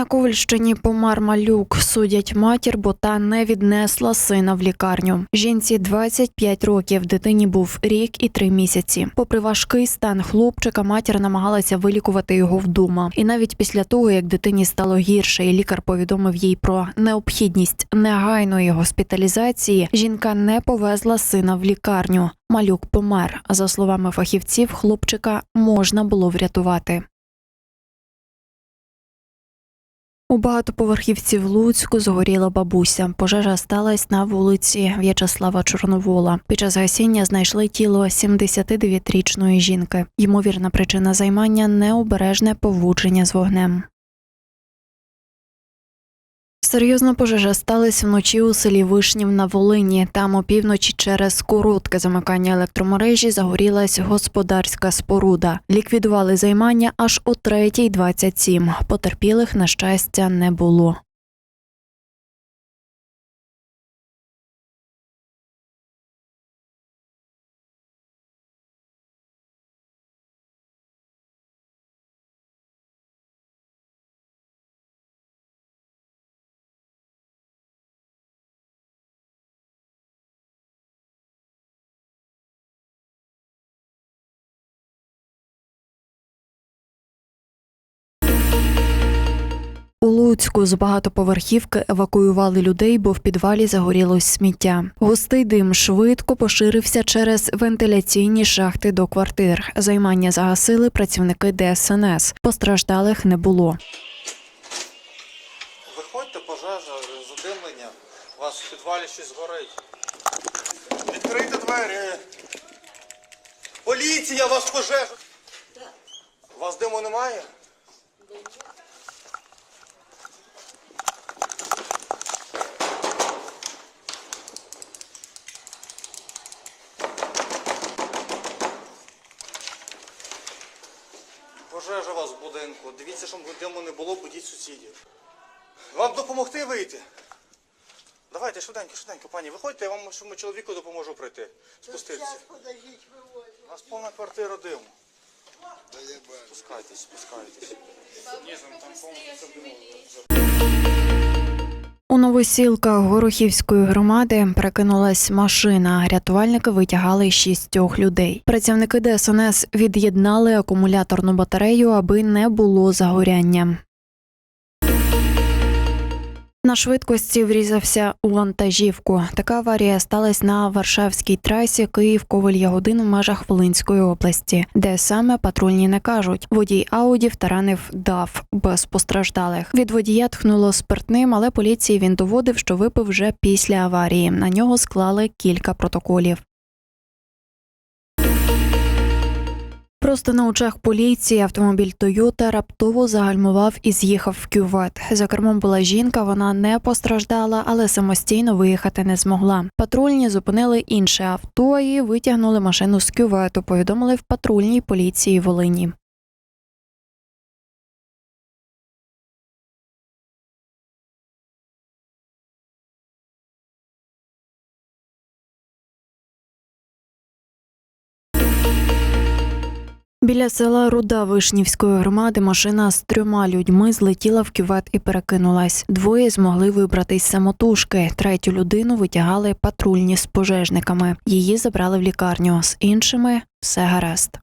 На Ковальщині помер малюк. Судять матір, бо та не віднесла сина в лікарню. Жінці 25 років, дитині був рік і три місяці. Попри важкий стан хлопчика, матір намагалася вилікувати його вдома. І навіть після того, як дитині стало гірше, і лікар повідомив їй про необхідність негайної госпіталізації, жінка не повезла сина в лікарню. Малюк помер. За словами фахівців, хлопчика можна було врятувати. У багатоповерхівці в Луцьку згоріла бабуся. Пожежа сталася на вулиці В'ячеслава Чорновола. Під час гасіння знайшли тіло 79-річної жінки. Ймовірна причина займання необережне поводження з вогнем. Серйозна пожежа сталася вночі у селі Вишнів на Волині. Там опівночі через коротке замикання електромережі загорілась господарська споруда. Ліквідували займання аж о 3.27. Потерпілих, на щастя, не було. У Луцьку з багатоповерхівки евакуювали людей, бо в підвалі загорілось сміття. Густий дим швидко поширився через вентиляційні шахти до квартир. Займання загасили працівники ДСНС. Постраждалих не було. Виходьте, пожежа, задимлення. У вас в підвалі щось горить. Відкрийте двері. Поліція, у вас пожежа. У вас диму немає? В будинку. Дивіться, щоб диму не було, будіть сусідів. Вам допомогти вийти? Давайте швиденько, швиденько, пані, виходьте, я вам своєму чоловіку допоможу прийти. Спуститися. У нас повна квартира диму. Спускайтесь, спускайтесь. У новосілках Горохівської громади перекинулась машина. Рятувальники витягали шістьох людей. Працівники ДСНС від'єднали акумуляторну батарею, аби не було загоряння. На швидкості врізався у вантажівку. Така аварія сталася на Варшавській трасі Київ коваль ягодин в межах Волинської області, де саме патрульні не кажуть. Водій Ауді втаранив дав без постраждалих. Від водія тхнуло спиртним, але поліції він доводив, що випив вже після аварії. На нього склали кілька протоколів. Просто на очах поліції автомобіль Тойота раптово загальмував і з'їхав в кювет. За кермом була жінка, вона не постраждала, але самостійно виїхати не змогла. Патрульні зупинили інше авто і витягнули машину з кювету. Повідомили в патрульній поліції Волині. Біля села Руда Вишнівської громади машина з трьома людьми злетіла в кювет і перекинулась. Двоє змогли вибратись самотужки. Третю людину витягали патрульні з пожежниками. Її забрали в лікарню. З іншими все гаразд.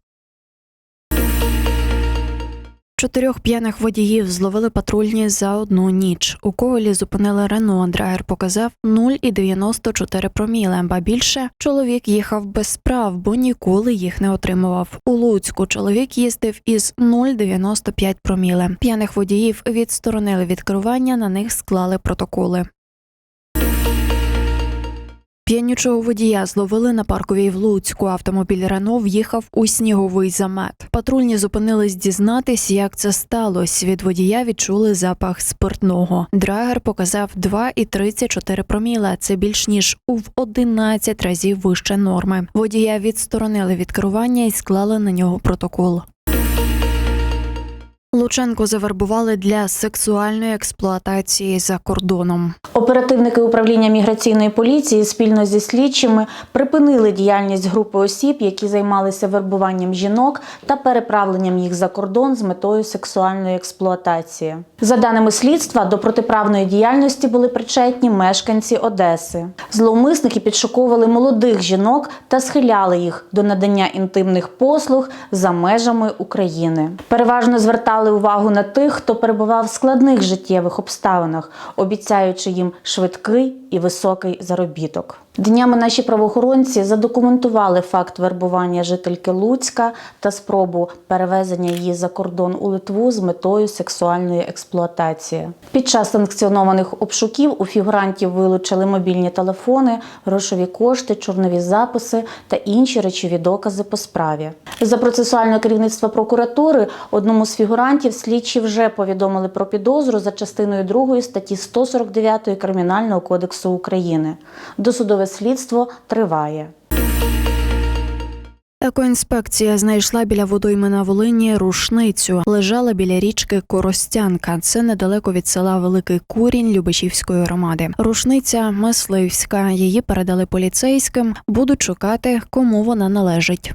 Чотирьох п'яних водіїв зловили патрульні за одну ніч. У ковалі зупинили Рено. Драйвер показав 0,94 проміле, ба більше чоловік їхав без справ, бо ніколи їх не отримував. У Луцьку чоловік їздив із 0,95 проміле. П'яних водіїв відсторонили від керування, на них склали протоколи. П'янючого водія зловили на парковій в Луцьку. Автомобіль Рено в'їхав у сніговий замет. Патрульні зупинились дізнатись, як це сталося. Від водія відчули запах спиртного. Драгер показав 2,34 проміла. Це більш ніж у в 11 разів вище норми. Водія відсторонили від керування і склали на нього протокол. Лученко завербували для сексуальної експлуатації за кордоном. Оперативники управління міграційної поліції спільно зі слідчими припинили діяльність групи осіб, які займалися вербуванням жінок та переправленням їх за кордон з метою сексуальної експлуатації. За даними слідства, до протиправної діяльності були причетні мешканці Одеси. Зловмисники підшуковували молодих жінок та схиляли їх до надання інтимних послуг за межами України. Переважно звертали увагу на тих, хто перебував в складних життєвих обставинах, обіцяючи їм швидкий і високий заробіток. Днями наші правоохоронці задокументували факт вербування жительки Луцька та спробу перевезення її за кордон у Литву з метою сексуальної експлуатації. Під час санкціонованих обшуків у фігурантів вилучили мобільні телефони, грошові кошти, чорнові записи та інші речові докази по справі. За процесуальне керівництво прокуратури одному з фігурантів слідчі вже повідомили про підозру за частиною 2 статті 149 Кримінального кодексу України. Досудове слідство триває. Екоінспекція знайшла біля водойми на Волині рушницю. Лежала біля річки Коростянка. Це недалеко від села Великий Курінь Любешівської громади. Рушниця мисливська. Її передали поліцейським. Будуть шукати, кому вона належить.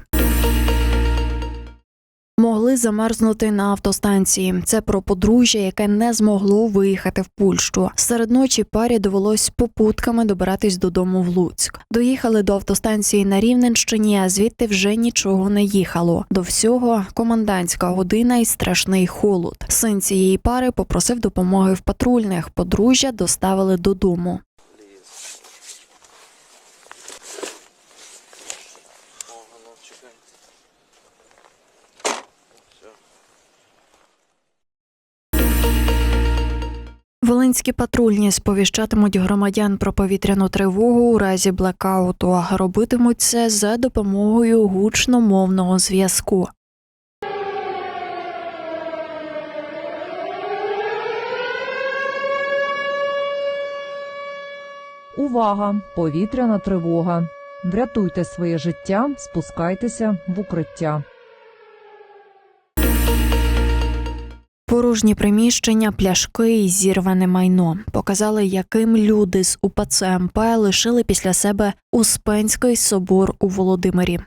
Могли замерзнути на автостанції. Це про подружжя, яке не змогло виїхати в Польщу. Серед ночі парі довелось попутками добиратись додому в Луцьк. Доїхали до автостанції на Рівненщині, а звідти вже нічого не їхало. До всього комендантська година і страшний холод. Син цієї пари попросив допомоги в патрульних. Подружжя доставили додому. Волинські патрульні сповіщатимуть громадян про повітряну тривогу у разі блекауту. Робитимуть це за допомогою гучномовного зв'язку. Увага! Повітряна тривога. Врятуйте своє життя, спускайтеся в укриття. Порожні приміщення, пляшки і зірване майно показали, яким люди з УПЦ лишили після себе Успенський собор у Володимирі.